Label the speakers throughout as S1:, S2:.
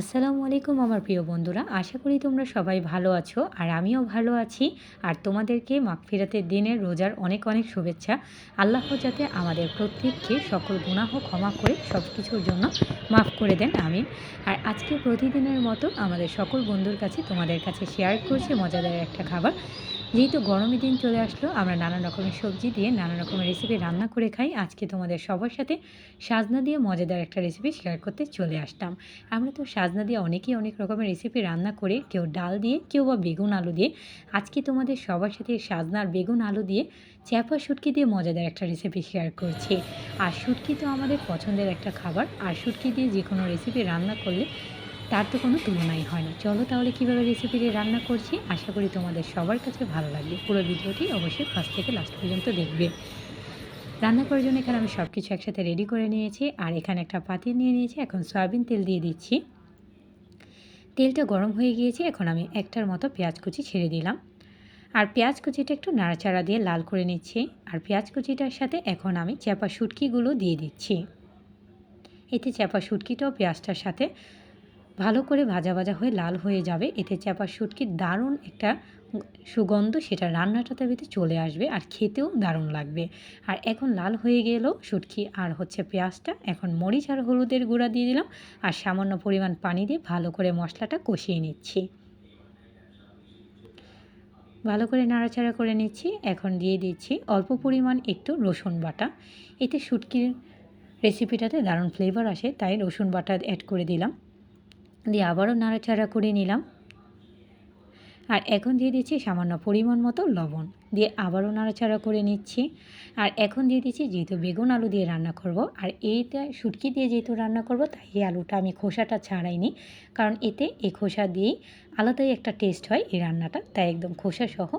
S1: আসসালামু আলাইকুম আমার প্রিয় বন্ধুরা, আশা করি তোমরা সবাই ভালো আছো আর আমিও ভালো আছি। আর তোমাদেরকে মাগফিরাতের দিনের রোজার অনেক অনেক শুভেচ্ছা। আল্লাহ যাতে আমাদের প্রত্যেককে সকল গুনাহ ক্ষমা করে সব কিছুর জন্য মাফ করে দেন আমি আর আজকে প্রতিদিনের মতো আমাদের সকল বন্ধুর কাছে তোমাদের কাছে শেয়ার করছি মজাদার একটা খাবার। যেহেতু গরমের দিন চলে আসলো, আমরা নানান রকমের সবজি দিয়ে নানান রকমের রেসিপি রান্না করে খাই। আজকে তোমাদের সবার সাথে সাজনা দিয়ে মজাদার একটা রেসিপি শেয়ার করতে চলে আসতাম আমরা তো সাজনা দিয়ে অনেকেই অনেক রকমের রেসিপি রান্না করে কেউ ডাল দিয়ে, কেউ বা বেগুন আলু দিয়ে। আজকে তোমাদের সবার সাথে সাজনার বেগুন আলু দিয়ে চ্যাপা শুটকি দিয়ে মজাদার একটা রেসিপি শেয়ার করছি। আর শুটকি তো আমাদের পছন্দের একটা খাবার। আর শুটকি দিয়ে যে কোনো রেসিপি রান্না করলে তার তো কোনো তুলনাই হয় না। চলো তাহলে কীভাবে রেসিপিটি রান্না করছি? আশা করি তোমাদের সবার কাছে ভালো লাগবে। পুরো ভিডিওটি অবশ্যই ফার্স্ট থেকে লাস্ট পর্যন্ত দেখবে। রান্না করার জন্য এখানে আমি সব কিছু একসাথে রেডি করে নিয়েছি। আর এখানে একটা পাতি নিয়ে নিয়েছি। এখন সয়াবিন তেল দিয়ে দিচ্ছি। তেলটা গরম হয়ে গিয়েছে। এখন আমি একটার মতো পেঁয়াজ কুচি ছেড়ে দিলাম। আর পেঁয়াজ কুচিটা একটু নাড়াচাড়া দিয়ে লাল করে নিচ্ছি। আর পেঁয়াজ কুচিটার সাথে এখন আমি চ্যাপা শুটকিগুলো দিয়ে দিচ্ছি। এতে চ্যাপা শুটকিটাও পেঁয়াজটার সাথে ভালো করে ভাজা ভাজা হয়ে লাল হয়ে যাবে। এতে চাপা শুটকির দারুণ একটা সুগন্ধ সেটা রান্নাটাতে ভিতরে চলে আসবে আর খেতেও দারুণ লাগবে। আর এখন লাল হয়ে গেল শুটকি আর হচ্ছে পেঁয়াজটা। এখন মরিচ আর হলুদের গুঁড়া দিয়ে দিলাম আর সামান্য পরিমাণ পানি দিয়ে ভালো করে মশলাটা কষিয়ে নিচ্ছি। ভালো করে নাড়াচাড়া করে নিচ্ছি। এখন দিয়ে দিচ্ছি অল্প পরিমাণ একটু রসুন বাটা। এতে শুটকির রেসিপিটাতে দারুণ ফ্লেভার আসে, তাই রসুন বাটা অ্যাড করে দিলাম। দিয়ে আবারও নাড়াচাড়া করে নিলাম। আর এখন দিয়ে দিচ্ছি সামান্য পরিমাণ মতো লবণ। দিয়ে আবারও নাড়াচাড়া করে নিচ্ছি। আর এখন দিয়ে দিচ্ছি যেহেতু বেগুন আলু দিয়ে রান্না করব, আর এইটা শুটকি দিয়ে যেহেতু রান্না করব, তাই এই আলুটা আমি খোসাটা ছাড়াইনি। কারণ এতে এই খোসা দিয়েই আলাদাই একটা টেস্ট হয় এই রান্নাটা, তাই একদম খোসা সহ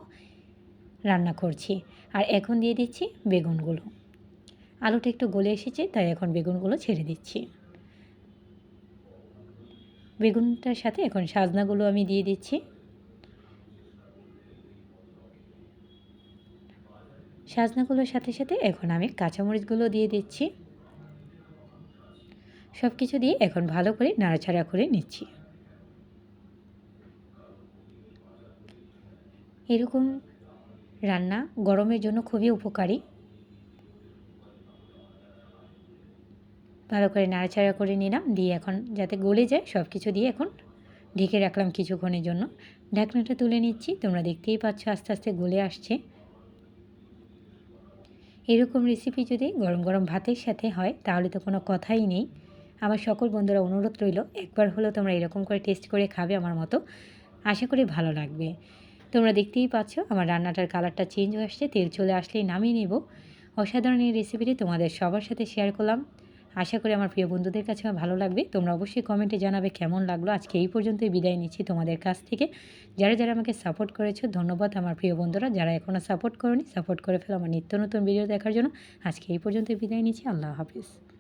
S1: রান্না করছি। আর এখন দিয়ে দিচ্ছি বেগুনগুলো। আলুটা একটু গলে এসেছে, তাই এখন বেগুনগুলো ছেড়ে দিচ্ছি। বেগুনটার সাথে এখন সাজনাগুলো আমি দিয়ে দিচ্ছি। সাজনাগুলোর সাথে সাথে এখন আমি কাঁচামরিচগুলো দিয়ে দিচ্ছি। সব কিছু দিয়ে এখন ভালো করে নাড়াচাড়া করে নিচ্ছি। এরকম রান্না গরমের জন্য খুবই উপকারী। ভালো করে নাড়াচাড়া করে নিলাম, দিয়ে এখন যাতে গলে যায় সব কিছু দিয়ে এখন ঢেকে রাখলাম কিছুক্ষণের জন্য। ঢাকনাটা তুলে নিচ্ছি, তোমরা দেখতেই পাচ্ছ আস্তে আস্তে গলে আসছে। এরকম রেসিপি যদি গরম গরম ভাতের সাথে হয়, তাহলে তো কোনো কথাই নেই। আমার সকল বন্ধুরা অনুরোধ রইল, একবার হলেও তোমরা এরকম করে টেস্ট করে খাবে আমার মতো। আশা করি ভালো লাগবে। তোমরা দেখতেই পাচ্ছ আমার রান্নাটার কালারটা চেঞ্জ হয়ে আসছে, তেল চলে আসলেই নামিয়ে নেব। অসাধারণ এই রেসিপিটি তোমাদের সবার সাথে শেয়ার করলাম। আশা করি আমার প্রিয় বন্ধুদের কাছে আমার ভালো লাগবে। তোমরা অবশ্যই কমেন্টে জানাবে কেমন লাগল। আজকে এই পর্যন্তই বিদায় নিচ্ছি তোমাদের কাছ থেকে। যারা যারা আমাকে সাপোর্ট করেছ, ধন্যবাদ আমার প্রিয় বন্ধুরা। যারা এখনও সাপোর্ট করনি সাপোর্ট করে ফেলো আমার নিত্য নতুন ভিডিও দেখার জন্য। আজকে এই পর্যন্তই বিদায় নিচ্ছি। আল্লাহ হাফিজ।